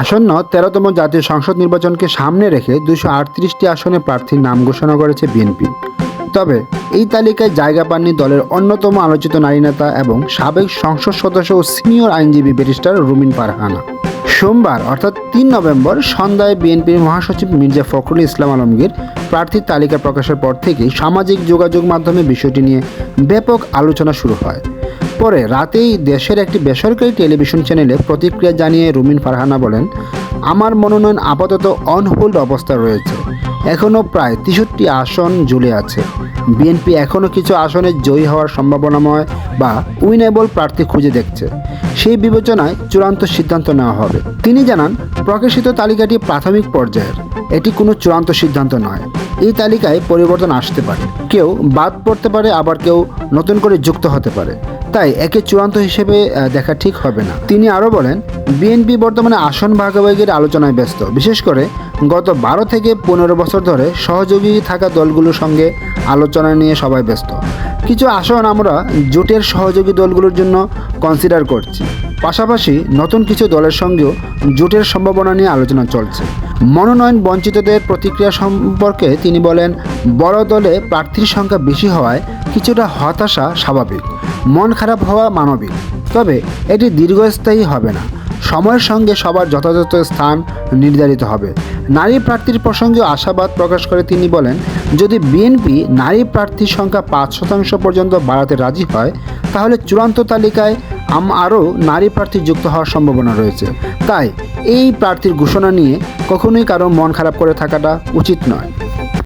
আসন্ন তেরোতম জাতীয় সংসদ নির্বাচনকে সামনে রেখে দুশো আটত্রিশটি আসনে প্রার্থীর নাম ঘোষণা করেছে বিএনপি। তবে এই তালিকায় জায়গা পাননি দলের অন্যতম আলোচিত নারী নেতা এবং সাবেক সংসদ সদস্য ও সিনিয়র আইনজীবী ব্যারিস্টার রুমিন ফারহানা। সোমবার, অর্থাৎ তিন নভেম্বর, সন্ধ্যায় বিএনপির মহাসচিব মির্জা ফখরুল ইসলাম আলমগীর প্রার্থীর তালিকা প্রকাশের পর থেকেই সামাজিক যোগাযোগ মাধ্যমে বিষয়টি নিয়ে ব্যাপক আলোচনা শুরু হয়। পরে রাতেই দেশের একটি বেসরকারি টেলিভিশন চ্যানেলে প্রতিক্রিয়া জানিয়ে রুমিন ফারহানা বলেন, আমার মনোনয়ন আপাতত অনহোল্ড অবস্থা রয়েছে। এখনও প্রায় তেষট্টি আসন ঝুলে আছে। বিএনপি এখনও কিছু আসনে জয়ী হওয়ার সম্ভাবনাময় বা উইনেবল প্রার্থী খুঁজে দেখছে। সেই বিবেচনায় চূড়ান্ত সিদ্ধান্ত নেওয়া হবে। তিনি জানান, প্রকাশিত তালিকাটি প্রাথমিক পর্যায়ের। এটি কোনো চূড়ান্ত সিদ্ধান্ত নয়। এই তালিকায় পরিবর্তন আসতে পারে। কেউ বাদ পড়তে পারে, আবার কেউ নতুন করে যুক্ত হতে পারে। তাই একে চূড়ান্ত হিসেবে দেখা ঠিক হবে না। তিনি আরও বলেন, বিএনপি বর্তমানে আসন ভাগাভাগির আলোচনায় ব্যস্ত। বিশেষ করে গত বারো থেকে পনেরো বছর ধরে সহযোগী থাকা দলগুলোর সঙ্গে আলোচনা নিয়ে সবাই ব্যস্ত। কিছু আসন আমরা জোটের সহযোগী দলগুলোর জন্য কনসিডার করছি। পাশাপাশি নতুন কিছু দলের সঙ্গেও জোটের সম্ভাবনা নিয়ে আলোচনা চলছে। মনোনয়ন বঞ্চিতদের প্রতিক্রিয়া সম্পর্কে তিনি বলেন, বড় দলে প্রার্থীর সংখ্যা বেশি হওয়ায় কিছুটা হতাশা স্বাভাবিক। মন খারাপ হওয়া মানবিক। তবে এটি দীর্ঘস্থায়ী হবে না। সময়ের সঙ্গে সবার যথাযথ স্থান নির্ধারিত হবে। নারী প্রার্থীর প্রসঙ্গে আশাবাদ প্রকাশ করে তিনি বলেন, যদি বিএনপি নারী প্রার্থীর সংখ্যা পাঁচ শতাংশ পর্যন্ত বাড়াতে রাজি হয়, তাহলে চূড়ান্ত তালিকায় আম আরও নারী প্রার্থী যুক্ত হওয়ার সম্ভাবনা রয়েছে। তাই এই প্রার্থীর ঘোষণা নিয়ে কখনোই কারও মন খারাপ করে থাকাটা উচিত নয়।